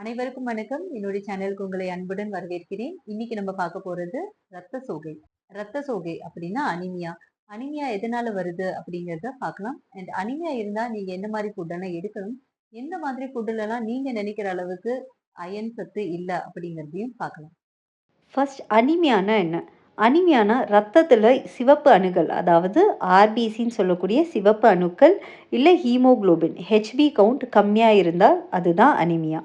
அனைவருக்கும் வணக்கம். என்னுடைய சேனலுக்கு உங்களை அன்புடன் வரவேற்கிறேன். இன்னைக்கு நம்ம பார்க்க போறது ரத்த சோகை. ரத்த சோகை அப்படின்னா அனிமியா. அனிமியா எதனால வருது அப்படிங்கிறத பார்க்கலாம். அண்ட் அனிமியா இருந்தா நீங்க என்ன மாதிரி ஃபுட்டெல்லாம் எடுக்கணும்? எந்த மாதிரி ஃபுட்டுலலாம் நீங்க நினைக்கிற அளவுக்கு அயன் சத்து இல்லை அப்படிங்கிறதையும் பார்க்கலாம். ஃபர்ஸ்ட் அனிமியானா என்ன? அனிமியானா ரத்தத்தில் சிவப்பு அணுக்கள் அதாவது ஆர்பிசின்னு சொல்லக்கூடிய சிவப்பு அணுக்கள் இல்லை ஹீமோகுளோபின் ஹெச்பி கவுண்ட் கம்மியாக இருந்தால் அதுதான் அனிமியா.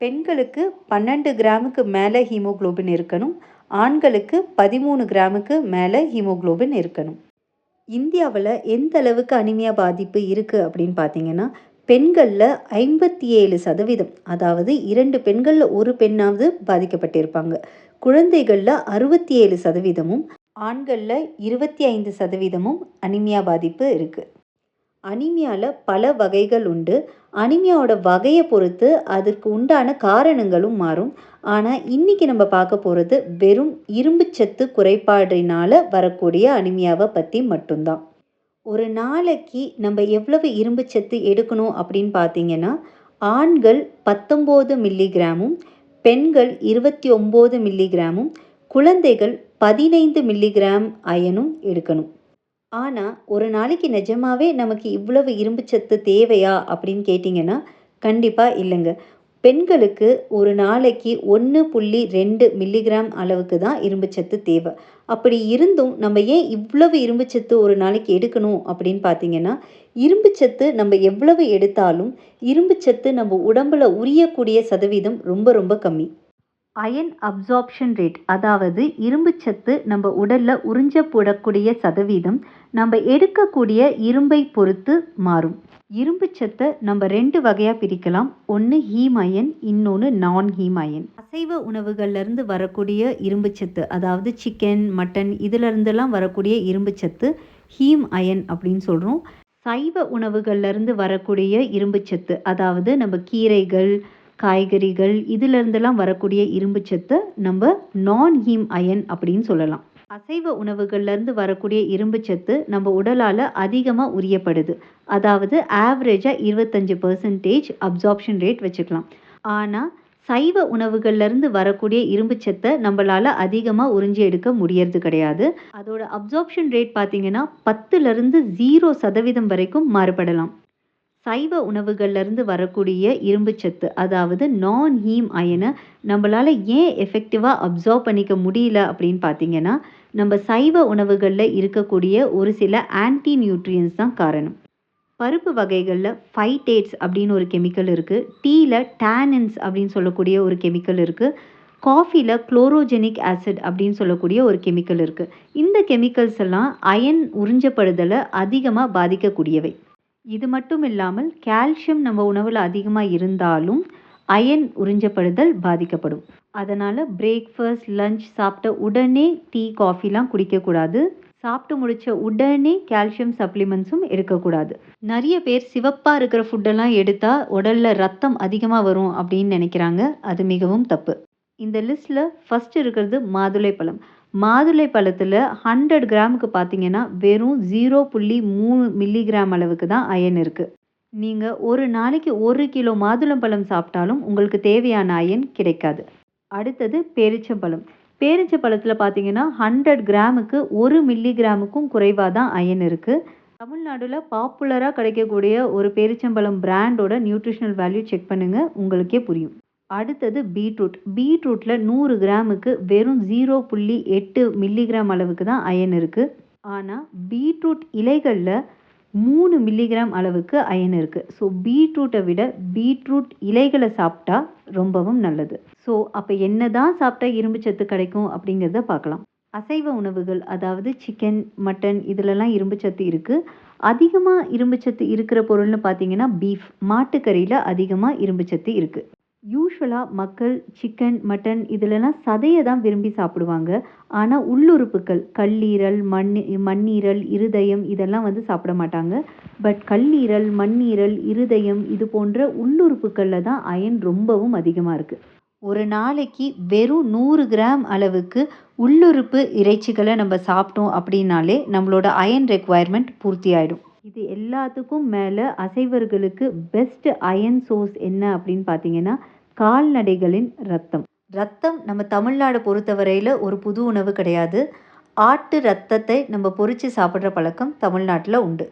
பெண்களுக்கு பன்னெண்டு கிராமுக்கு மேலே ஹீமோகுளோபின் இருக்கணும். ஆண்களுக்கு பதிமூணு கிராமுக்கு மேலே ஹீமோகுளோபின் இருக்கணும். இந்தியாவில் எந்த அளவுக்கு அனிமியா பாதிப்பு இருக்குது அப்படின்னு பார்த்தீங்கன்னா பெண்களில் ஐம்பத்தி ஏழு சதவீதம் அதாவது இரண்டு பெண்களில் ஒரு பெண்ணாவது பாதிக்கப்பட்டிருப்பாங்க. குழந்தைகளில் அறுபத்தி ஏழு சதவீதமும் ஆண்களில் இருபத்தி ஐந்து சதவீதமும் அனிமியா பாதிப்பு இருக்குது அனிமியாவில் பல வகைகள் உண்டு. அனிமியாவோட வகையை பொறுத்து அதற்கு உண்டான காரணங்களும் மாறும். ஆனால் இன்றைக்கி நம்ம பார்க்க போகிறது வெறும் இரும்புச்சத்து குறைபாடினால் வரக்கூடிய அனிமியாவை பற்றி மட்டும்தான். ஒரு நாளைக்கு நம்ம எவ்வளவு இரும்புச்சத்து எடுக்கணும் அப்படின்னு பார்த்தீங்கன்னா ஆண்கள் பத்தொம்போது மில்லிகிராமும் பெண்கள் இருபத்தி ஒம்பது மில்லிகிராமும் குழந்தைகள் பதினைந்து மில்லிகிராம் அயனும் எடுக்கணும். ஆனால் ஒரு நாளைக்கு நிஜமாவே நமக்கு இவ்வளவு இரும்பு சத்து தேவையா? அப்படின்னு கேட்டிங்கன்னா கண்டிப்பாக இல்லைங்க. பெண்களுக்கு ஒரு நாளைக்கு ஒன்று புள்ளி ரெண்டு மில்லிகிராம் அளவுக்கு தான் இரும்புச்சத்து தேவை. அப்படி இருந்தும் நம்ம ஏன் இவ்வளவு இரும்புச்சத்து ஒரு நாளைக்கு எடுக்கணும் அப்படின்னு பார்த்தீங்கன்னா இரும்புச்சத்து நம்ம எவ்வளவு எடுத்தாலும் இரும்புச்சத்து நம்ம உடம்புல உரியக்கூடிய சதவீதம் ரொம்ப ரொம்ப கம்மி. அயன் அப்சார்ப்ஷன் ரேட் அதாவது இரும்புச்சத்து நம்ம உடலில் உறிஞ்சப்படக்கூடிய சதவீதம் நம்ம எடுக்கக்கூடிய இரும்பை பொறுத்து மாறும். இரும்புச்சத்தை நம்ம ரெண்டு வகையாக பிரிக்கலாம். ஒன்று ஹீம் அயன் இன்னொன்று நான் ஹீம் அயன். அசைவ உணவுகள்லேருந்து வரக்கூடிய இரும்புச்சத்து அதாவது சிக்கன் மட்டன் இதிலருந்துலாம் வரக்கூடிய இரும்புச்சத்து ஹீம் அயன் அப்படின்னு சொல்கிறோம் சைவ உணவுகள்லேருந்து வரக்கூடிய இரும்புச்சத்து அதாவது நம்ம கீரைகள் காய்கறிகள் இதிலிருந்தெல்லாம் வரக்கூடிய இரும்பு சத்தை நம்ம நான் ஹீம் அயன் அப்படின்னு சொல்லலாம். அசைவ உணவுகள்லேருந்து வரக்கூடிய இரும்பு சத்து நம்ம உடலால் அதிகமாக உரியப்படுது. அதாவது ஆவரேஜாக இருபத்தஞ்சி பர்சன்டேஜ் அப்சார்ப்ஷன் ரேட் வச்சுக்கலாம். ஆனால் சைவ உணவுகள்லேருந்து வரக்கூடிய இரும்புச்சத்தை நம்மளால் அதிகமாக உறிஞ்சி எடுக்க முடியறது கிடையாது. அதோட அப்சார்ப்ஷன் ரேட் பார்த்தீங்கன்னா பத்துலேருந்து ஜீரோ சதவீதம் வரைக்கும் மாறுபடலாம். சைவ உணவுகள்லேருந்து வரக்கூடிய இரும்புச்சத்து அதாவது நான் ஹீம் அயனை நம்மளால் ஏன் எஃபெக்டிவாக அப்சர்வ் பண்ணிக்க முடியல அப்படின்னு பார்த்தீங்கன்னா நம்ம சைவ உணவுகளில் இருக்கக்கூடிய ஒரு சில ஆன்டி நியூட்ரியன்ஸ் தான் காரணம். பருப்பு வகைகளில் ஃபைட்டேட்ஸ் அப்படின்னு ஒரு கெமிக்கல் இருக்குது டீயில் டேனின்ஸ் அப்படின்னு சொல்லக்கூடிய ஒரு கெமிக்கல் இருக்குது காஃபியில் குளோரோஜெனிக் ஆசிட் அப்படின்னு சொல்லக்கூடிய ஒரு கெமிக்கல் இருக்குது இந்த கெமிக்கல்ஸ் எல்லாம் அயன் உறிஞ்சப்படுதலை அதிகமாக பாதிக்கக்கூடியவை. இது மட்டும் இல்லாமல் கால்சியம் நம்ம உணவில் அதிகமாக இருந்தாலும் அயன் உறிஞ்சப்படுதல் பாதிக்கப்படும். அதனால் பிரேக்ஃபாஸ்ட் லஞ்ச் சாப்பிட்ட உடனே டீ காஃபிலாம் குடிக்கக்கூடாது சாப்பிட்டு முடித்த உடனே கால்சியம் சப்ளிமெண்ட்ஸும் எடுக்கக்கூடாது நிறைய பேர் சிவப்பாக இருக்கிற ஃபுட்டெல்லாம் எடுத்தால் உடலில் ரத்தம் அதிகமாக வரும் அப்படின்னு நினைக்கிறாங்க. அது மிகவும் தப்பு. இந்த லிஸ்ட்டில் ஃபஸ்ட்டு இருக்கிறது மாதுளை பழம். மாதுளை பழத்தில் ஹண்ட்ரட் கிராமுக்கு பார்த்தீங்கன்னா வெறும் ஜீரோ புள்ளி மூணு மில்லிகிராம் அளவுக்கு தான் அயன் இருக்குது நீங்கள் ஒரு நாளைக்கு ஒரு கிலோ மாதுளம்பழம் சாப்பிட்டாலும் உங்களுக்கு தேவையான அயன் கிடைக்காது. அடுத்தது பேரிச்சம்பழம் பேரிச்சம்பழத்தில் பார்த்தீங்கன்னா ஹண்ட்ரட் கிராமுக்கு ஒரு மில்லிகிராமுக்கும் குறைவாக தான் அயன் இருக்குது தமிழ்நாடுல பாப்புலராக கிடைக்கக்கூடிய ஒரு பேரிச்சம்பழம் பிராண்டோட நியூட்ரிஷனல் வேல்யூ செக் பண்ணுங்கள் உங்களுக்கே புரியும். அடுத்தது பீட்ரூட். பீட்ரூட்டில் நூறு கிராமுக்கு வெறும் ஜீரோ புள்ளி எட்டு மில்லிகிராம் அளவுக்கு தான் அயன் இருக்குது ஆனால் பீட்ரூட் இலைகளில் மூணு மில்லிகிராம் அளவுக்கு அயன் இருக்குது ஸோ பீட்ரூட்டை விட பீட்ரூட் இலைகளை சாப்பிட்டா ரொம்பவும் நல்லது. ஸோ அப்போ என்ன தான் சாப்பிட்டா இரும்பு சத்து கிடைக்கும் அப்படிங்கிறத பார்க்கலாம். அசைவ உணவுகள் அதாவது சிக்கன் மட்டன் இதிலெல்லாம் இரும்பு சத்து இருக்குது அதிகமாக இரும்பு சத்து இருக்கிற பொருள்னு பார்த்தீங்கன்னா பீஃப் மாட்டுக்கறியில் அதிகமாக இரும்பு சத்து இருக்குது யூஸ்வலாக மக்கள் சிக்கன் மட்டன் இதிலெல்லாம் சதையை தான் விரும்பி சாப்பிடுவாங்க. ஆனால் உள்ளுறுப்புகள் கல்லீரல் மண் மண்ணீரல் இருதயம் இதெல்லாம் வந்து சாப்பிட மாட்டாங்க. பட் கல்லீரல் மண்ணீரல் இருதயம் இது போன்ற உள்ளுறுப்புகளில் தான் அயன் ரொம்பவும் அதிகமாக இருக்குது ஒரு நாளைக்கு வெறும் நூறு கிராம் அளவுக்கு உள்ளுறுப்பு இறைச்சிகளை நம்ம சாப்பிட்டோம் அப்படின்னாலே நம்மளோட அயன் ரெக்குவயர்மெண்ட் பூர்த்தி ஆகிடும் இது எல்லாத்துக்கும் மேலே அசைவர்களுக்கு பெஸ்ட் அயன் சோர்ஸ் என்ன அப்படின்னு பார்த்தீங்கன்னா கால்நடைகளின் ரத்தம் ரத்தம் நம்ம தமிழ்நாடு பொறுத்தவரையில் ஒரு புது உணவு கிடையாது. ஆட்டு ரத்தத்தை நம்ம பொறிச்சு சாப்பிட்ற பழக்கம் தமிழ்நாட்டில் உண்டு.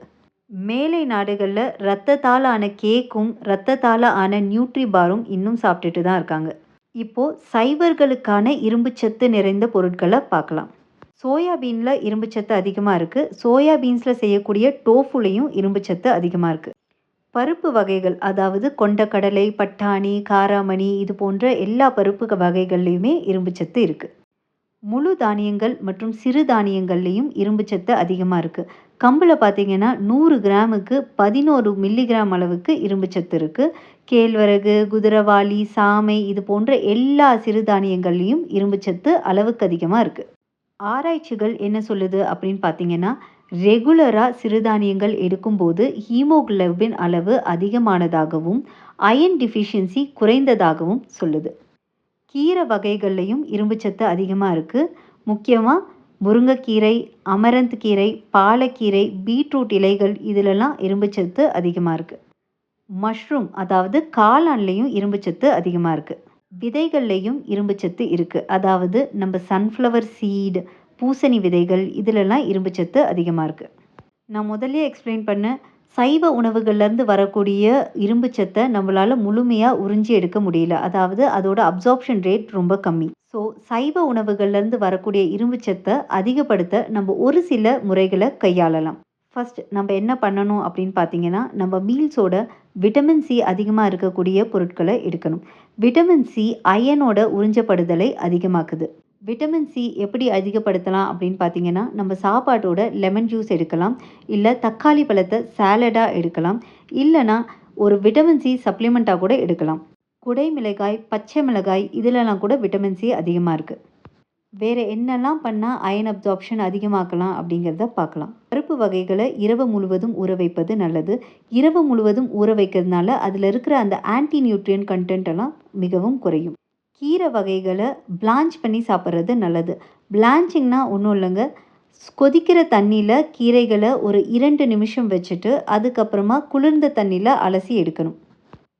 மேலை நாடுகளில் ரத்தத்தால் ஆன கேக்கும் ரத்தத்தால் ஆன நியூட்ரி பாரும் இன்னும் சாப்பிட்டுட்டு தான் இருக்காங்க. இப்போது சைவர்களுக்கான இரும்புச்சத்து நிறைந்த பொருட்களை பார்க்கலாம். சோயாபீனில் இரும்புச்சத்து அதிகமாக இருக்குது சோயாபீன்ஸில் செய்யக்கூடிய டோஃபுலையும் இரும்புச்சத்து அதிகமாக இருக்குது பருப்பு வகைகள் அதாவது கொண்டக்கடலை பட்டாணி காராமணி இது போன்ற எல்லா பருப்பு வகைகள்லையுமே இரும்புச்சத்து இருக்குது முழு தானியங்கள் மற்றும் சிறு தானியங்கள்லேயும் இரும்புச்சத்து அதிகமாக இருக்குது கம்பில் பார்த்தீங்கன்னா நூறு கிராமுக்கு பதினோரு மில்லிகிராம் அளவுக்கு இரும்பு சத்து இருக்குது கேழ்வரகு குதிரவாளி சாமை இது போன்ற எல்லா சிறுதானியங்கள்லேயும் இரும்புச்சத்து அளவுக்கு அதிகமாக இருக்குது ஆராய்ச்சிகள் என்ன சொல்லுது அப்படின்னு பார்த்தீங்கன்னா ரெகுலராக சிறுதானியங்கள் எடுக்கும்போது ஹீமோகுளோபின் அளவு அதிகமானதாகவும் அயன் டிஃபிஷியன்சி குறைந்ததாகவும் சொல்லுது. கீரை வகைகள்லையும் இரும்புச்சத்து அதிகமாக இருக்குது முக்கியமாக முருங்கைக்கீரை அமரந்த் கீரை பாலக்கீரை பீட்ரூட் இலைகள் இதிலெல்லாம் இரும்புச்சத்து அதிகமாக இருக்குது மஷ்ரூம் அதாவது காளான்லேயும் இரும்புச்சத்து அதிகமாக இருக்குது விதைகள்லேயும் இரும்புச்சத்து இருக்குது அதாவது நம்ம சன்ஃப்ளவர் சீடு பூசணி விதைகள் இதிலெல்லாம் இரும்புச்சத்து அதிகமாக இருக்குது நான் முதல்ல எக்ஸ்பிளைன் பண்ண சைவ உணவுகள்லேருந்து வரக்கூடிய இரும்புச்சத்தை நம்மளால் முழுமையாக உறிஞ்சி எடுக்க முடியல. அதாவது அதோட அப்சார்ப்ஷன் ரேட் ரொம்ப கம்மி. ஸோ சைவ உணவுகள்லேருந்து வரக்கூடிய இரும்பு சத்தை அதிகப்படுத்த நம்ம ஒரு சில முறைகளை கையாளலாம். ஃபஸ்ட் நம்ம என்ன பண்ணணும் அப்படின்னு பார்த்தீங்கன்னா நம்ம மீல்ஸோட விட்டமின் சி அதிகமாக இருக்கக்கூடிய பொருட்களை எடுக்கணும். விட்டமின் சி அயனோட உறிஞ்சப்படுதலை அதிகமாக்குது. விட்டமின் சி எப்படி அதிகப்படுத்தலாம் அப்படின்னு பார்த்தீங்கன்னா நம்ம சாப்பாட்டோட லெமன் ஜூஸ் எடுக்கலாம் இல்லை தக்காளி பழத்தை சாலடாக எடுக்கலாம் இல்லைனா ஒரு விட்டமின் சி சப்ளிமெண்ட்டாக கூட எடுக்கலாம். குடை மிளகாய் பச்சை மிளகாய் இதிலெல்லாம் கூட விட்டமின் சி அதிகமாக இருக்குது வேறு என்னெல்லாம் பண்ணால் அயன் அப்சார்ப்ஷன் அதிகமாக்கலாம் அப்படிங்கிறத பார்க்கலாம். பருப்பு வகைகளை இரவு முழுவதும் ஊற வைப்பது நல்லது. இரவு முழுவதும் ஊற வைக்கிறதுனால அதில் இருக்கிற அந்த ஆன்டி நியூட்ரியன் கண்டென்ட் எல்லாம் மிகவும் குறையும். கீரை வகைகளை பிளான்ச் பண்ணி சாப்பிட்றது நல்லது. பிளான்ச்சிங்னா ஒன்றும் இல்லைங்க. கொதிக்கிற தண்ணியில் கீரைகளை ஒரு இரண்டு நிமிஷம் வச்சுட்டு அதுக்கப்புறமா குளிர்ந்த தண்ணியில் அலசி எடுக்கணும்.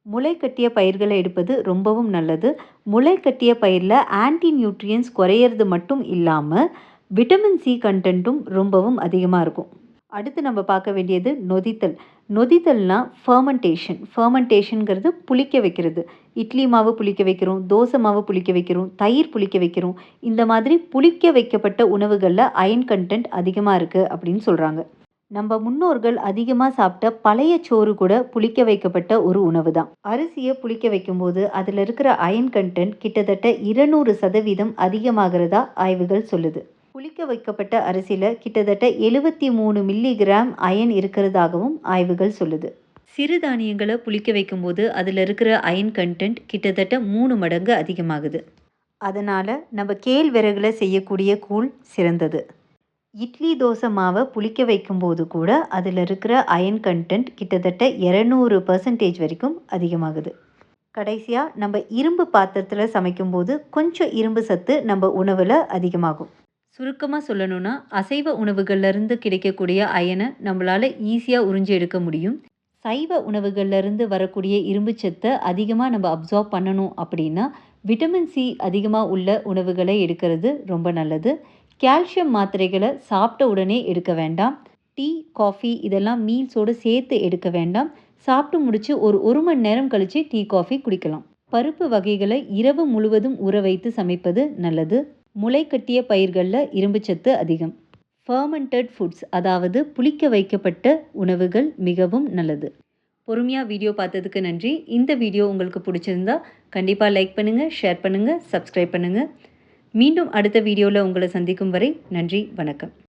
முளை கட்டிய பயிர்களை எடுப்பது ரொம்பவும் நல்லது. முளை கட்டிய பயிரில் ஆன்டி நியூட்ரியன்ஸ் குறையிறது மட்டும் இல்லாமல் விட்டமின் சி கண்டென்ட்டும் ரொம்பவும் அதிகமாக இருக்கும். அடுத்து நம்ம பார்க்க வேண்டியது நொதித்தல். நொதித்தல்னா ஃபர்மெண்டேஷன் ஃபர்மெண்டேஷனுங்கிறது புளிக்க வைக்கிறது. இட்லி மாவு புளிக்க வைக்கிறோம் தோசை மாவு புளிக்க வைக்கிறோம் தயிர் புளிக்க வைக்கிறோம். இந்த மாதிரி புளிக்க வைக்கப்பட்ட உணவுகளில் அயன் கண்டென்ட் அதிகமாக இருக்குது அப்படின்னு சொல்கிறாங்க நம்ம முன்னோர்கள் அதிகமாக சாப்பிட்ட பழைய சோறு கூட புளிக்க வைக்கப்பட்ட ஒரு உணவு தான் அரிசியை புளிக்க வைக்கும்போது அதில் இருக்கிற அயன் கண்டென்ட் கிட்டத்தட்ட இருநூறு சதவீதம் அதிகமாகிறதா ஆய்வுகள் சொல்லுது. புளிக்க வைக்கப்பட்ட அரிசியில் கிட்டத்தட்ட எழுபத்தி மூணு மில்லிகிராம் அயன் இருக்கிறதாகவும் ஆய்வுகள் சொல்லுது. சிறுதானியங்களை புளிக்க வைக்கும்போது அதில் இருக்கிற அயன் கண்டென்ட் கிட்டத்தட்ட மூணு மடங்கு அதிகமாகுது. அதனால் நம்ம கேழ்விறகுல செய்யக்கூடிய கூழ் சிறந்தது. இட்லி தோசை மாவை புளிக்க வைக்கும்போது கூட அதில் இருக்கிற அயன் கண்டென்ட் கிட்டத்தட்ட இரநூறு பர்சன்டேஜ் வரைக்கும் அதிகமாகுது. கடைசியாக நம்ம இரும்பு பாத்திரத்தில் சமைக்கும்போது கொஞ்சம் இரும்பு சத்து நம்ம உணவில் அதிகமாகும். சுருக்கமாக சொல்லணும்னா அசைவ உணவுகள்லேருந்து கிடைக்கக்கூடிய அயனை நம்மளால் ஈஸியாக உறிஞ்சி எடுக்க முடியும். சைவ உணவுகள்லேருந்து வரக்கூடிய இரும்புச்சத்தை அதிகமாக நம்ம அப்சார்ப் பண்ணணும் அப்படின்னா விட்டமின் சி அதிகமாக உள்ள உணவுகளை எடுக்கிறது ரொம்ப நல்லது. கால்சியம் மாத்திரைகளை சாப்பிட்ட உடனே எடுக்க வேண்டாம். டீ காஃபி இதெல்லாம் மீல்ஸோடு சேர்த்து எடுக்க வேண்டாம். சாப்பிட்டு முடிச்சு ஒரு ஒரு மணி நேரம் கழித்து டீ காஃபி குடிக்கலாம். பருப்பு வகைகளை இரவு முழுவதும் ஊற வைத்து சமைப்பது நல்லது. முளை கட்டிய பயிர்களில் இரும்புச்சத்து அதிகம். ஃபர்மெண்டட் ஃபுட்ஸ் அதாவது புளிக்க வைக்கப்பட்ட உணவுகள் மிகவும் நல்லது. பொறுமையாக வீடியோ பார்த்ததுக்கு நன்றி. இந்த வீடியோ உங்களுக்கு பிடிச்சிருந்தா கண்டிப்பாக லைக் பண்ணுங்கள் ஷேர் பண்ணுங்கள் சப்ஸ்கிரைப் பண்ணுங்கள் மீண்டும் அடுத்த வீடியோவில் உங்களை சந்திக்கும் வரை நன்றி வணக்கம்.